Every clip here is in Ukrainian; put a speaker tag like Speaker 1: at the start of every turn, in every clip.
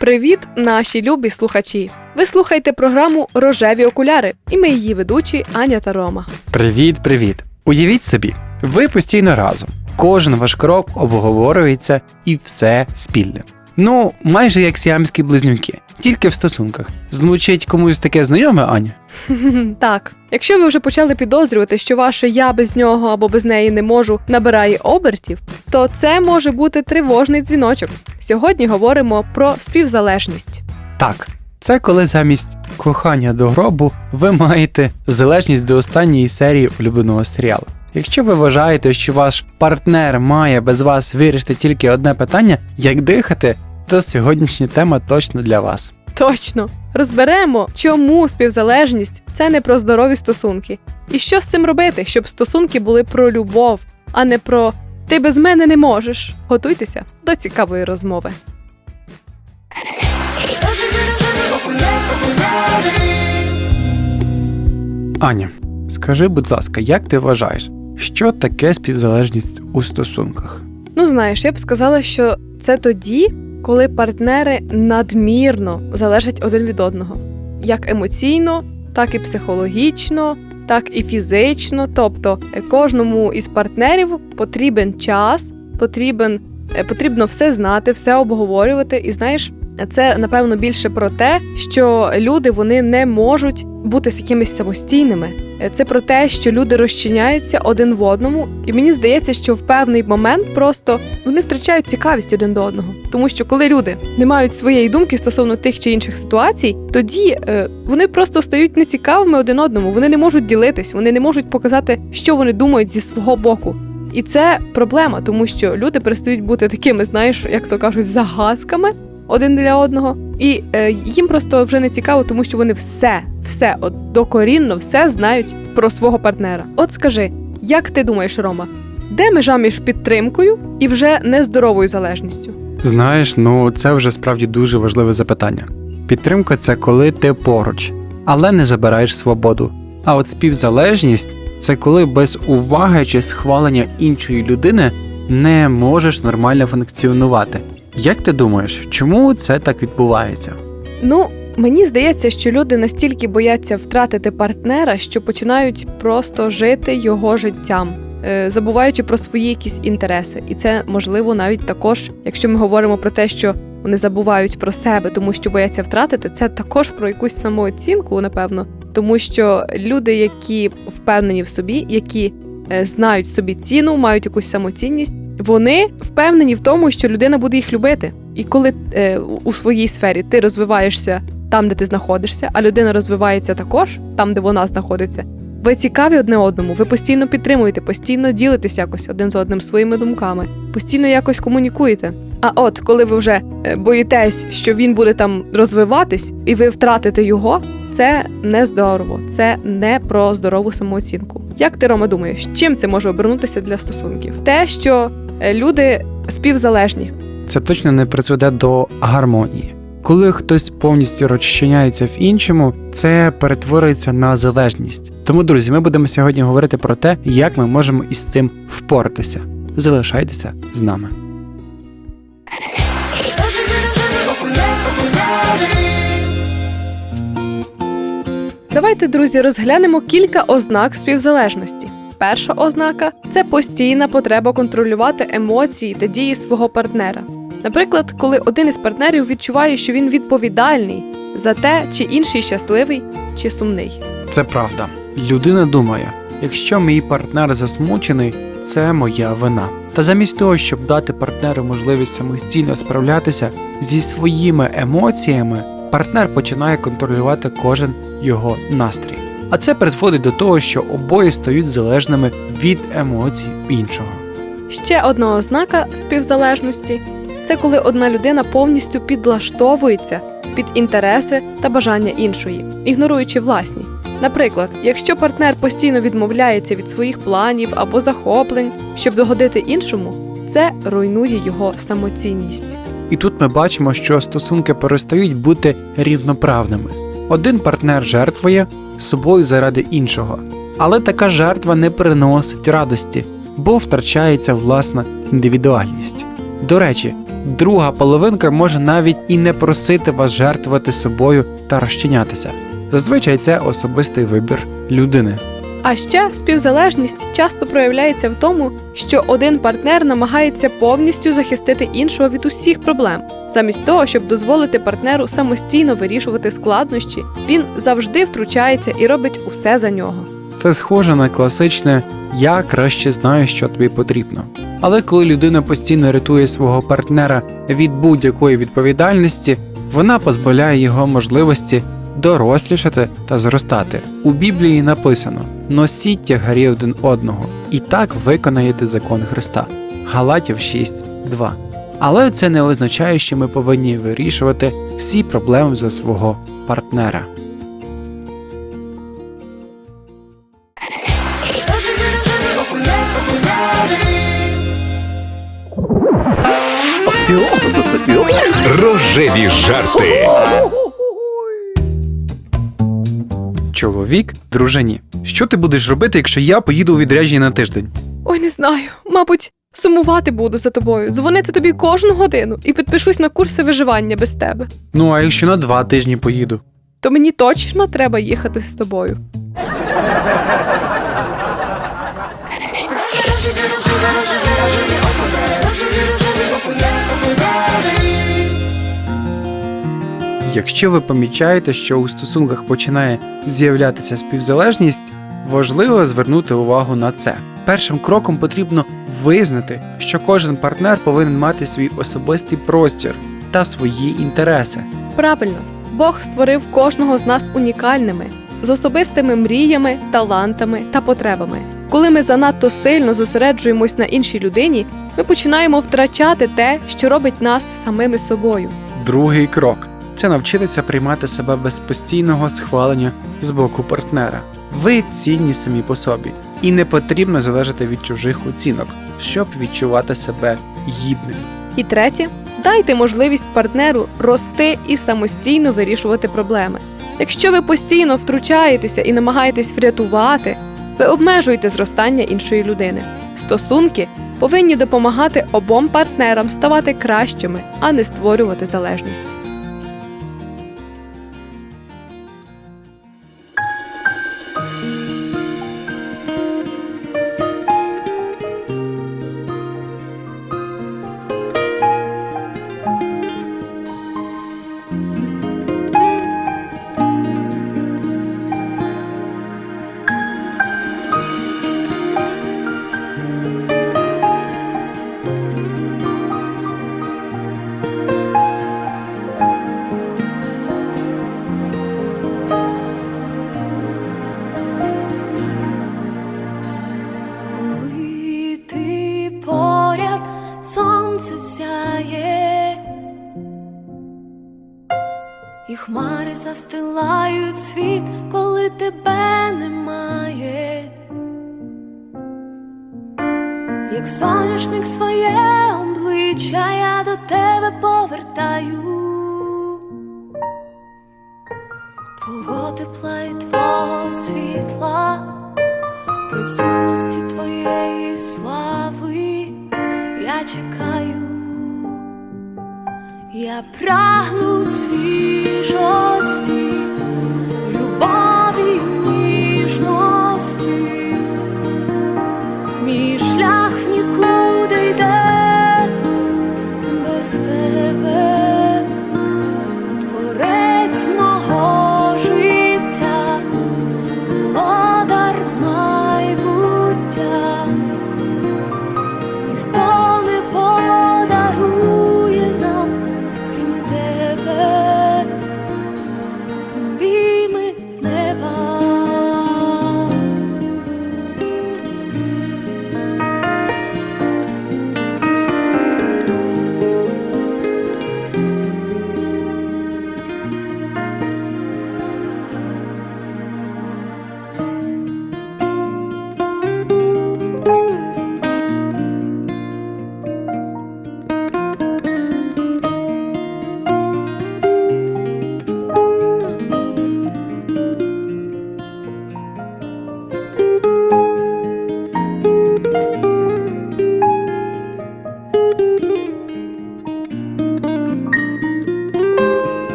Speaker 1: Привіт, наші любі слухачі! Ви слухаєте програму Рожеві окуляри, і ми її ведучі Аня та Рома.
Speaker 2: Привіт, привіт! Уявіть собі, ви постійно разом. Кожен ваш крок обговорюється і все спільне. Ну, майже як сіамські близнюки, тільки в стосунках. Звучить комусь таке знайоме, Аня?
Speaker 1: Так, якщо ви вже почали підозрювати, що ваше я без нього або без неї не можу набирає обертів, то це може бути тривожний дзвіночок. Сьогодні говоримо про співзалежність.
Speaker 2: Так, це коли замість кохання до гробу ви маєте залежність до останньої серії улюбленого серіалу. Якщо ви вважаєте, що ваш партнер має без вас вирішити тільки одне питання, як дихати, то сьогоднішня тема точно для вас.
Speaker 1: Точно розберемо, чому співзалежність це не про здорові стосунки, і що з цим робити, щоб стосунки були про любов, а не про ти без мене не можеш. Готуйтеся до цікавої розмови.
Speaker 2: Аня, скажи, будь ласка, як ти вважаєш, що таке співзалежність у стосунках?
Speaker 1: Ну знаєш, я б сказала, що це тоді, коли партнери надмірно залежать один від одного, як емоційно, так і психологічно, так і фізично. Тобто е, кожному із партнерів потрібен час, потрібен, е, потрібно все знати, все обговорювати. І знаєш, це напевно більше про те, що люди вони не можуть бути з якимись самостійними. Це про те, що люди розчиняються один в одному, і мені здається, що в певний момент просто вони втрачають цікавість один до одного. Тому що коли люди не мають своєї думки стосовно тих чи інших ситуацій, тоді е, вони просто стають нецікавими один одному. Вони не можуть ділитись, вони не можуть показати, що вони думають зі свого боку. І це проблема, тому що люди перестають бути такими, знаєш, як то кажуть, загадками один для одного, і е, їм просто вже не цікаво, тому що вони все, все от докорінно, все знають про свого партнера. От скажи, як ти думаєш, Рома, де межа між підтримкою і вже нездоровою залежністю?
Speaker 2: Знаєш, ну це вже справді дуже важливе запитання. Підтримка це коли ти поруч, але не забираєш свободу. А от співзалежність це коли без уваги чи схвалення іншої людини не можеш нормально функціонувати. Як ти думаєш, чому це так відбувається?
Speaker 1: Ну, мені здається, що люди настільки бояться втратити партнера, що починають просто жити його життям, е, забуваючи про свої якісь інтереси. І це можливо навіть також, якщо ми говоримо про те, що вони забувають про себе, тому що бояться втратити, це також про якусь самооцінку, напевно, тому що люди, які впевнені в собі, які е, знають собі ціну, мають якусь самоцінність. Вони впевнені в тому, що людина буде їх любити. І коли е, у своїй сфері ти розвиваєшся там, де ти знаходишся, а людина розвивається також там, де вона знаходиться. Ви цікаві одне одному, ви постійно підтримуєте, постійно ділитесь якось один з одним своїми думками, постійно якось комунікуєте. А от коли ви вже е, боїтесь, що він буде там розвиватись, і ви втратите його, це не здорово, це не про здорову самооцінку. Як ти Рома думаєш, чим це може обернутися для стосунків? Те, що люди співзалежні.
Speaker 2: Це точно не призведе до гармонії. Коли хтось повністю розчиняється в іншому, це перетворюється на залежність. Тому, друзі, ми будемо сьогодні говорити про те, як ми можемо із цим впоратися. Залишайтеся з нами.
Speaker 1: Давайте, друзі, розглянемо кілька ознак співзалежності. Перша ознака це постійна потреба контролювати емоції та дії свого партнера. Наприклад, коли один із партнерів відчуває, що він відповідальний за те, чи інший щасливий чи сумний.
Speaker 2: Це правда. Людина думає, якщо мій партнер засмучений, це моя вина. Та замість того, щоб дати партнеру можливість самостійно справлятися зі своїми емоціями, партнер починає контролювати кожен його настрій. А це призводить до того, що обоє стають залежними від емоцій іншого.
Speaker 1: Ще одна ознака співзалежності це коли одна людина повністю підлаштовується під інтереси та бажання іншої, ігноруючи власні. Наприклад, якщо партнер постійно відмовляється від своїх планів або захоплень, щоб догодити іншому, це руйнує його самоцінність.
Speaker 2: І тут ми бачимо, що стосунки перестають бути рівноправними. Один партнер жертвує собою заради іншого, але така жертва не приносить радості, бо втрачається власна індивідуальність. До речі, друга половинка може навіть і не просити вас жертвувати собою та розчинятися. Зазвичай це особистий вибір людини.
Speaker 1: А ще співзалежність часто проявляється в тому, що один партнер намагається повністю захистити іншого від усіх проблем. Замість того, щоб дозволити партнеру самостійно вирішувати складнощі, він завжди втручається і робить усе за нього.
Speaker 2: Це схоже на класичне Я краще знаю, що тобі потрібно. Але коли людина постійно рятує свого партнера від будь-якої відповідальності, вона позбавляє його можливості дорослішати та зростати. У Біблії написано: носіть тягарі один одного, і так виконаєте закон Христа. Галатів 6.2. Але це не означає, що ми повинні вирішувати всі проблеми за свого партнера.
Speaker 3: Рожеві жарти.
Speaker 2: Чоловік дружині. Що ти будеш робити, якщо я поїду у відрядження на тиждень?
Speaker 1: Ой, не знаю. Мабуть, сумувати буду за тобою, дзвонити тобі кожну годину і підпишусь на курси виживання без тебе.
Speaker 2: Ну а якщо на два тижні поїду?
Speaker 1: То мені точно треба їхати з тобою.
Speaker 2: Якщо ви помічаєте, що у стосунках починає з'являтися співзалежність, важливо звернути увагу на це. Першим кроком потрібно визнати, що кожен партнер повинен мати свій особистий простір та свої інтереси.
Speaker 1: Правильно, Бог створив кожного з нас унікальними, з особистими мріями, талантами та потребами. Коли ми занадто сильно зосереджуємось на іншій людині, ми починаємо втрачати те, що робить нас самими собою.
Speaker 2: Другий крок це навчитися приймати себе без постійного схвалення з боку партнера. Ви цінні самі по собі, і не потрібно залежати від чужих оцінок, щоб відчувати себе гідним.
Speaker 1: І третє, дайте можливість партнеру рости і самостійно вирішувати проблеми. Якщо ви постійно втручаєтеся і намагаєтесь врятувати, ви обмежуєте зростання іншої людини. Стосунки повинні допомагати обом партнерам ставати кращими, а не створювати залежність.
Speaker 4: Сонце сяє, і хмари застилають світ, коли тебе немає, як соняшник своє обличчя я до тебе повертаю. Твого тепла і твого світла присутності твоєї я прагну свіжості,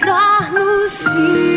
Speaker 4: прагну свіжості,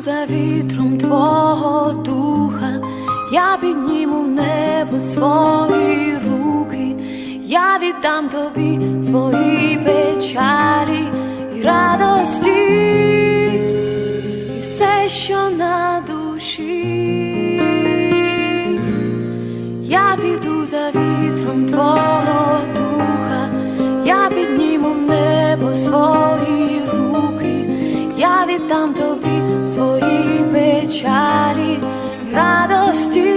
Speaker 4: За вітром твого духа, я підніму в небо свої руки, я віддам тобі свої печалі і радості, і все, що на душі. Я піду за вітром твого духа, я підніму в небо свої руки, я віддам тобі печалі радості,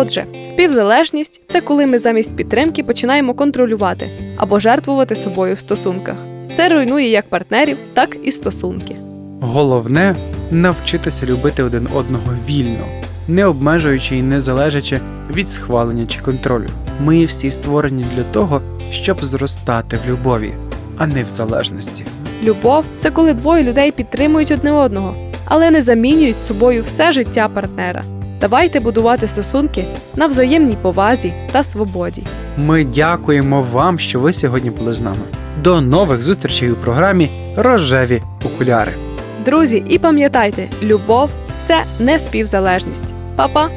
Speaker 1: Отже, співзалежність це коли ми замість підтримки починаємо контролювати або жертвувати собою в стосунках. Це руйнує як партнерів, так і стосунки.
Speaker 2: Головне навчитися любити один одного вільно, не обмежуючи і не залежачи від схвалення чи контролю. Ми всі створені для того, щоб зростати в любові, а не в залежності.
Speaker 1: Любов це коли двоє людей підтримують одне одного, але не замінюють собою все життя партнера. Давайте будувати стосунки на взаємній повазі та свободі.
Speaker 2: Ми дякуємо вам, що ви сьогодні були з нами. До нових зустрічей у програмі Рожеві окуляри.
Speaker 1: Друзі, і пам'ятайте, любов це не співзалежність. Па-па!